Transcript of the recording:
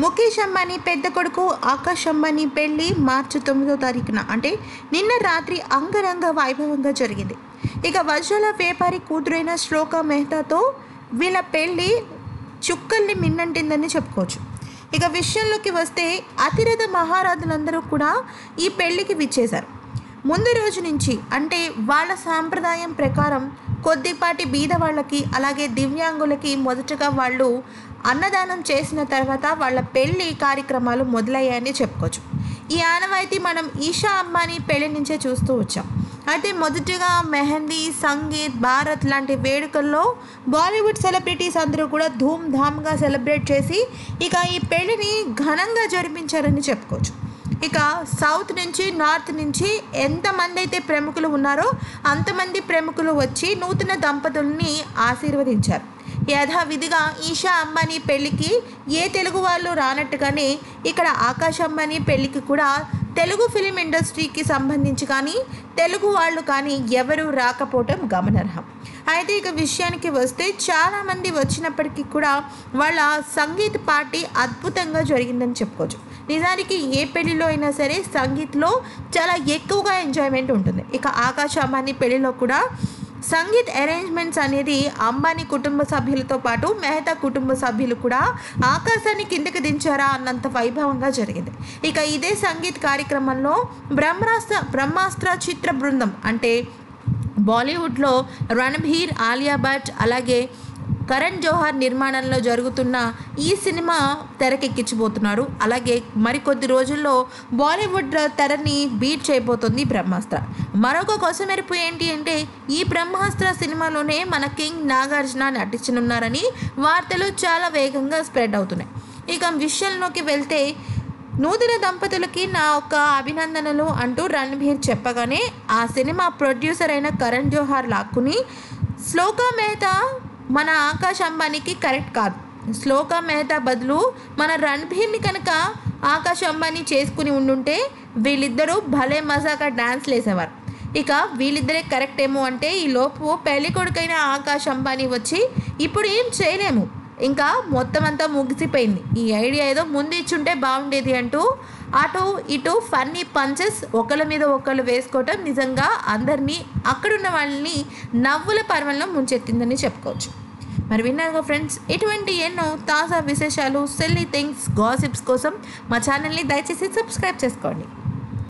ముఖేష్ అంబానీ పెద్ద కొడుకు ఆకాష్ అంబానీ పెళ్ళి మార్చి తొమ్మిదో తారీఖున. అంటే నిన్న రాత్రి అంగరంగ వైభవంగా జరిగింది. ఇక వజ్రాల వ్యాపారి కూతురైన శ్లోక మెహతాతో వీళ్ళ పెళ్ళి చుక్కల్ని మిన్నంటిందని చెప్పుకోవచ్చు. ఇక విషయంలోకి వస్తే అతిరథ మహారాజులందరూ కూడా ఈ పెళ్ళికి విచ్చేశారు. ముందు రోజు నుంచి అంటే వాళ్ళ సాంప్రదాయం ప్రకారం కొద్దిపాటి బీదవాళ్ళకి అలాగే దివ్యాంగులకి మొదటగా వాళ్ళు అన్నదానం చేసిన తర్వాత వాళ్ళ పెళ్ళి కార్యక్రమాలు మొదలయ్యాయని చెప్పుకోవచ్చు. ఈ ఆనవాయితీ మనం ఈషా అంబానీ పెళ్ళి నుంచే చూస్తూ వచ్చాం. అయితే మొదటిగా మెహందీ సంగీత్ భారత్ లాంటి వేడుకల్లో బాలీవుడ్ సెలబ్రిటీస్ అందరూ కూడా ధూమ్ ధామ్గా సెలబ్రేట్ చేసి ఇక ఈ పెళ్ళిని ఘనంగా జరిపించారని చెప్పుకోవచ్చు. ఇక సౌత్ నుంచి నార్త్ నుంచి ఎంతమంది అయితే ప్రముఖులు ఉన్నారో అంతమంది ప్రముఖులు వచ్చి నూతన దంపతుల్ని ఆశీర్వదించారు. యథావిధిగా ఈషా అంబానీ పెళ్ళికి ఏ తెలుగు వాళ్ళు రానట్టుగానే ఇక్కడ ఆకాశ్ అంబానీ పెళ్ళికి కూడా తెలుగు ఫిలిం ఇండస్ట్రీకి సంబంధించి కానీ తెలుగు వాళ్ళు కానీ ఎవరూ రాకపోవటం గమనార్హం. అయితే ఇక విషయానికి వస్తే చాలామంది వచ్చినప్పటికీ కూడా వాళ్ళ సంగీత్ పార్టీ అద్భుతంగా జరిగిందని చెప్పుకోవచ్చు. నిజానికి ఏ పెళ్ళిలో అయినా సరే సంగీత్లో చాలా ఎక్కువగా ఎంజాయ్మెంట్ ఉంటుంది. ఇక ఆకాశ అంబానీ పెళ్ళిలో కూడా సంగీత్ అరేంజ్మెంట్స్ అనేది అంబానీ కుటుంబ సభ్యులతో పాటు మెహతా కుటుంబ సభ్యులు కూడా ఆకాశాన్ని కిందకి దించారా అన్నంత వైభవంగా జరిగింది. ఇక ఇదే సంగీత్ కార్యక్రమంలో బ్రహ్మాస్త్ర బ్రహ్మాస్త్ర చిత్ర బృందం అంటే బాలీవుడ్లో రణబీర్ ఆలియా భట్ అలాగే కరణ్ జోహార్ నిర్మాణంలో జరుగుతున్న ఈ సినిమా తెరకెక్కించబోతున్నారు. అలాగే మరికొద్ది రోజుల్లో బాలీవుడ్ తెరని బీట్ చేయబోతుంది బ్రహ్మాస్త్ర. మరొక కొసమెరుపు ఏంటి అంటే ఈ బ్రహ్మాస్త్ర సినిమాలోనే మన కింగ్ నాగార్జున నటించనున్నారని వార్తలు చాలా వేగంగా స్ప్రెడ్ అవుతున్నాయి. ఇక విషయంలోకి వెళ్తే నూతన దంపతులకి నా ఒక అభినందనలు అంటూ రణ్బీర్ చెప్పగానే ఆ సినిమా ప్రొడ్యూసర్ అయిన కరణ్ జోహార్ లాక్కుని శ్లోక మెహతా మన ఆకాశ అంబానీకి కరెక్ట్ కాదు. శ్లోక మెహతా బదులు మన రణబీర్ని కనుక ఆకాశ అంబానీ చేసుకుని ఉండుంటే వీళ్ళిద్దరూ భలే మజాగా డ్యాన్స్లు వేసేవారు ఇక వీళ్ళిద్దరే కరెక్ట్ ఏమో అంటే ఈ లోపు పెళ్ళి కొడుకైన అంబానీ వచ్చి ఇప్పుడు ఏం చేయలేము. ఇంకా మొత్తం అంతా ముగిసిపోయింది. ఈ ఐడియా ఏదో ముందు ఇచ్చుంటే బాగుండేది అంటూ అటు ఇటు ఫన్నీ పంచెస్ ఒకళ్ళ మీద ఒకళ్ళు వేసుకోవటం నిజంగా అందరినీ అక్కడున్న వాళ్ళని నవ్వుల పర్వంలో ముంచెత్తిందని చెప్పుకోవచ్చు. మరి విన్నారుగా ఫ్రెండ్స్? ఇటువంటి ఎన్నో తాజా విశేషాలు సెల్లీ థింగ్స్ గాసిప్స్ కోసం మా ఛానల్ని దయచేసి సబ్స్క్రైబ్ చేసుకోండి.